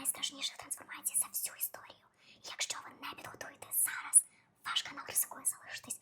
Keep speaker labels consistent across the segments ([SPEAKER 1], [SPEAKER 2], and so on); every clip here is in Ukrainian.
[SPEAKER 1] найстрашніших трансформацій за всю історію. Якщо ви не підготуєте зараз, ваш канал ризикує залишитись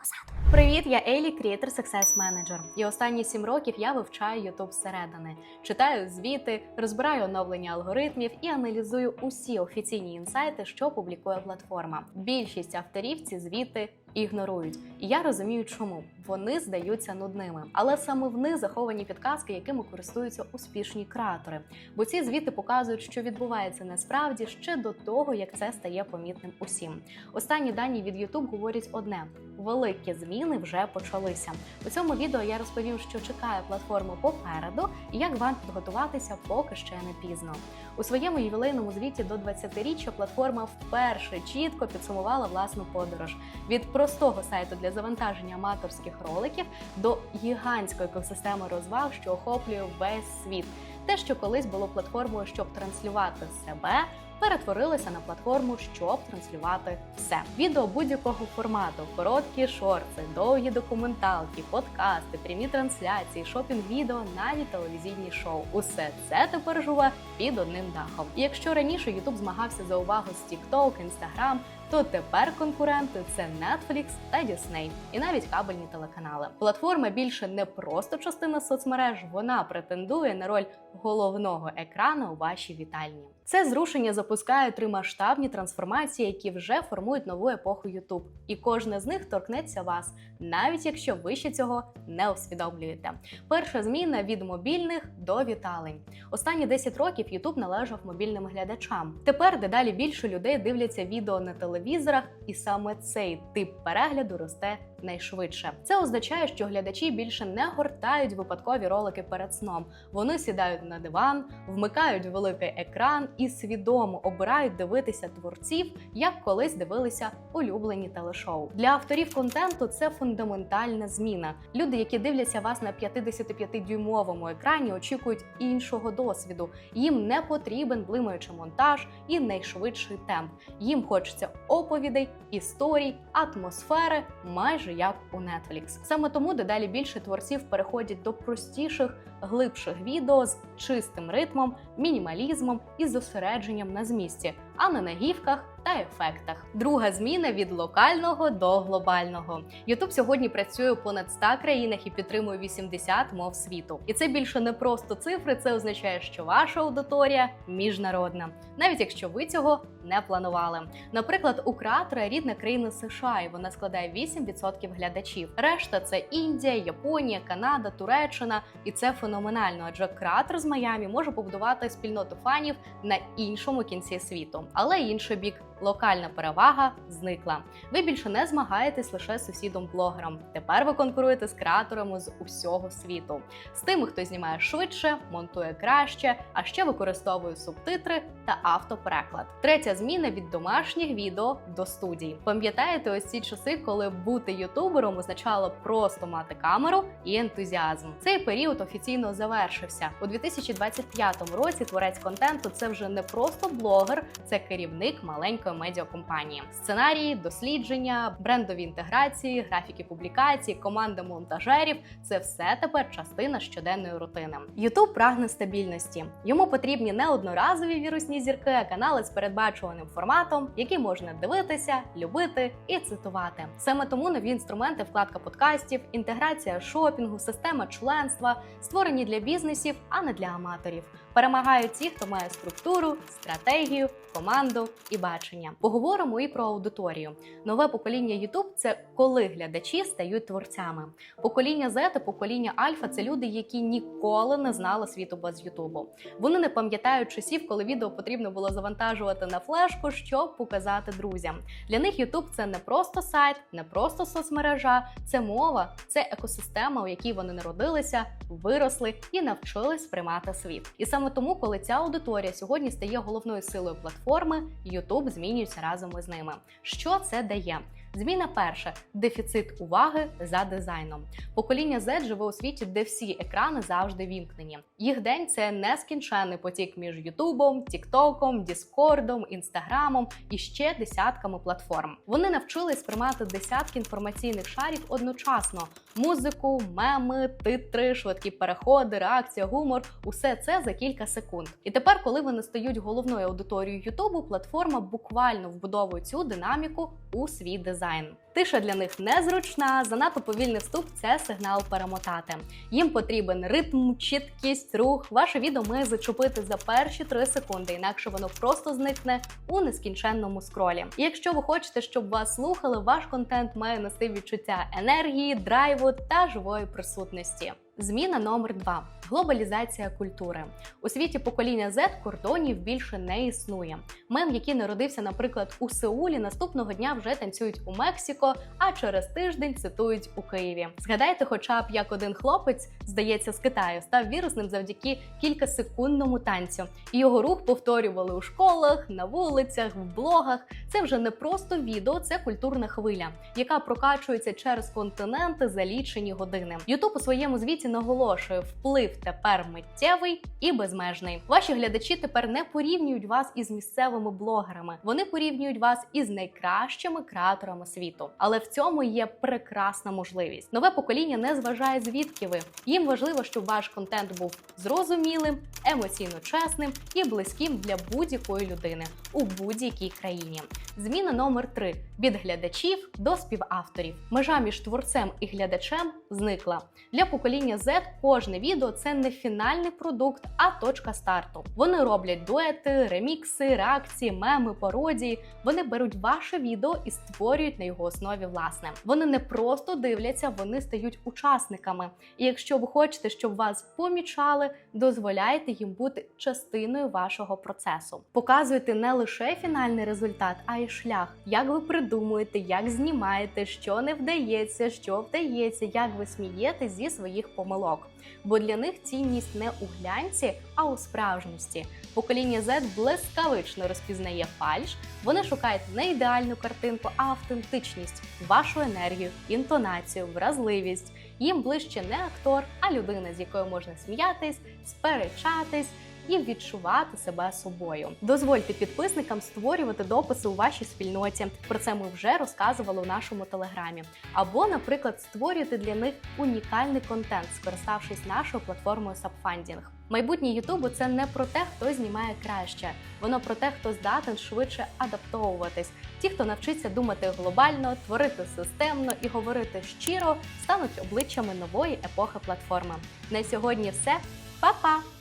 [SPEAKER 1] позаду.
[SPEAKER 2] Привіт, я Ейлі, Creator Success Manager. І останні сім років я вивчаю YouTube зсередини, читаю звіти, розбираю оновлення алгоритмів і аналізую усі офіційні інсайти, що публікує платформа. Більшість авторів ці звіти ігнорують. І я розумію, чому вони здаються нудними. Але саме в них заховані підказки, якими користуються успішні креатори. Бо ці звіти показують, що відбувається насправді ще до того, як це стає помітним усім. Останні дані від YouTube говорять одне: великі зміни вже почалися. У цьому відео я розповім, що чекає платформу попереду і як вам підготуватися, поки ще не пізно. У своєму ювілейному звіті до 20-річчя платформа вперше чітко підсумувала власну подорож від простого сайту для завантаження аматорських роликів до гігантської екосистеми розваг, що охоплює весь світ. Те, що колись було платформою, щоб транслювати себе, перетворилося на платформу, щоб транслювати все. Відео будь-якого формату, короткі шорти, довгі документалки, подкасти, прямі трансляції, шопінг-відео, навіть телевізійні шоу. Усе це тепер живе під одним дахом. І якщо раніше YouTube змагався за увагу з TikTok, Instagram, то тепер конкуренти це Netflix та Disney, і навіть кабельні телеканали. Платформа більше не просто частина соцмереж, вона претендує на роль головного екрану у вашій вітальні. Це зрушення запускає три масштабні трансформації, які вже формують нову епоху YouTube. І кожна з них торкнеться вас, навіть якщо ви ще цього не усвідомлюєте. Перша зміна від мобільних до віталень. Останні 10 років YouTube належав мобільним глядачам. Тепер дедалі більше людей дивляться відео на телевізорах, і саме цей тип перегляду росте найшвидше. Це означає, що глядачі більше не гортають випадкові ролики перед сном. Вони сідають на диван, вмикають великий екран і свідомо обирають дивитися творців, як колись дивилися улюблені телешоу. Для авторів контенту це фундаментальна зміна. Люди, які дивляться вас на 55-дюймовому екрані, очікують іншого досвіду. Їм не потрібен блимаючий монтаж і найшвидший темп. Їм хочеться оповідей, історій, атмосфери, майже як у Netflix. Саме тому дедалі більше творців переходять до простіших, глибших відео з чистим ритмом, мінімалізмом і зосередженням на змісті, а не на гівках та ефектах. Друга зміна від локального до глобального. YouTube сьогодні працює у понад 100 країнах і підтримує 80 мов світу. І це більше не просто цифри, це означає, що ваша аудиторія міжнародна, навіть якщо ви цього не планували. Наприклад, у креатора рідна країна США, і вона складає 8% глядачів. Решта це Індія, Японія, Канада, Туреччина, і це феноменально. Адже креатор з Майамі може побудувати спільноту фанів на іншому кінці світу. Але інший бік локальна перевага зникла. Ви більше не змагаєтесь лише з сусідом-блогером. Тепер ви конкуруєте з креаторами з усього світу, з тими, хто знімає швидше, монтує краще, а ще використовує субтитри та автопереклад. Третя зміна від домашніх відео до студій. Пам'ятаєте ось ці часи, коли бути ютубером означало просто мати камеру і ентузіазм. Цей період офіційно завершився у 2025 році. Творець контенту це вже не просто блогер, це керівник маленької медіакомпанії. Сценарії, дослідження, брендові інтеграції, графіки публікацій, команда монтажерів це все тепер частина щоденної рутини. YouTube прагне стабільності. Йому потрібні не одноразові вірусні зірки, а канали з передбачуваним форматом, який можна дивитися, любити і цитувати. Саме тому нові інструменти, вкладка подкастів, інтеграція шопінгу, система членства створені для бізнесів, а не для аматорів. Перемагають ті, хто має структуру, стратегію, команду і бачення. Поговоримо і про аудиторію. Нове покоління YouTube – це коли глядачі стають творцями. Покоління Z та покоління Альфа це люди, які ніколи не знали світу без Ютубу. Вони не пам'ятають часів, коли відео потрібно було завантажувати на флешку, щоб показати друзям. Для них YouTube – це не просто сайт, не просто соцмережа, це мова, це екосистема, у якій вони народилися, виросли і навчились сприймати світ. І саме тому, коли ця аудиторія сьогодні стає головною силою платформи, YouTube змінюється разом із ними. Що це дає? Зміна перша дефіцит уваги за дизайном. Покоління Z живе у світі, де всі екрани завжди вімкнені. Їх день це нескінченний потік між Ютубом, Тіктоком, Діскордом, Інстаграмом і ще десятками платформ. Вони навчились сприймати десятки інформаційних шарів одночасно: музику, меми, титри, швидкі переходи, реакція, гумор усе це за кілька секунд. І тепер, коли вони стають головною аудиторією Ютубу, платформа буквально вбудовує цю динаміку у свій дизайн. Тиша для них незручна, занадто повільний вступ це сигнал перемотати. Їм потрібен ритм, чіткість, рух. Ваше відео має зачепити за перші 3 секунди, інакше воно просто зникне у нескінченному скролі. І якщо ви хочете, щоб вас слухали, ваш контент має нести відчуття енергії, драйву та живої присутності. Зміна номер два глобалізація культури у світі покоління Z кордонів більше не існує. Мем, який народився, наприклад, у Сеулі, наступного дня вже танцюють у Мексико, а через тиждень цитують у Києві. Згадайте, хоча б як один хлопець, здається, з Китаю став вірусним завдяки кількасекундному танцю. І його рух повторювали у школах, на вулицях, в блогах. Це вже не просто відео, це культурна хвиля, яка прокачується через континенти за лічені години. Ютуб у своєму звіті наголошує, вплив тепер миттєвий і безмежний. Ваші глядачі тепер не порівнюють вас із місцевими блогерами. Вони порівнюють вас із найкращими креаторами світу. Але в цьому є прекрасна можливість. Нове покоління не зважає звідки ви. Їм важливо, щоб ваш контент був зрозумілим, емоційно чесним і близьким для будь-якої людини у будь-якій країні. Зміна номер 3 від глядачів до співавторів. Межа між творцем і глядачем зникла. Для покоління Z кожне відео це не фінальний продукт, а точка старту. Вони роблять дуети, ремікси, реакції, меми, пародії. Вони беруть ваше відео і створюють на його основі власне. Вони не просто дивляться, вони стають учасниками. І якщо ви хочете, щоб вас помічали, дозволяйте їм бути частиною вашого процесу. Показуйте не лише фінальний результат, а й шлях, як ви придумуєте, як знімаєте, що не вдається, що вдається, як ви смієтесь зі своїх помилок. Бо для них цінність не у глянці, а у справжності. Покоління Z блискавично розпізнає фальш. Вони шукають не ідеальну картинку, а автентичність, вашу енергію, інтонацію, вразливість. Їм ближче не актор, а людина, з якою можна сміятись, сперечатись. І відчувати себе собою. Дозвольте підписникам створювати дописи у вашій спільноті. Про це ми вже розказували у нашому телеграмі. Або, наприклад, створюйте для них унікальний контент, скориставшись нашою платформою Subfunding. Майбутнє Ютубу це не про те, хто знімає краще, воно про те, хто здатен швидше адаптовуватись. Ті, хто навчиться думати глобально, творити системно і говорити щиро, стануть обличчями нової епохи платформи. На сьогодні все. Па-па!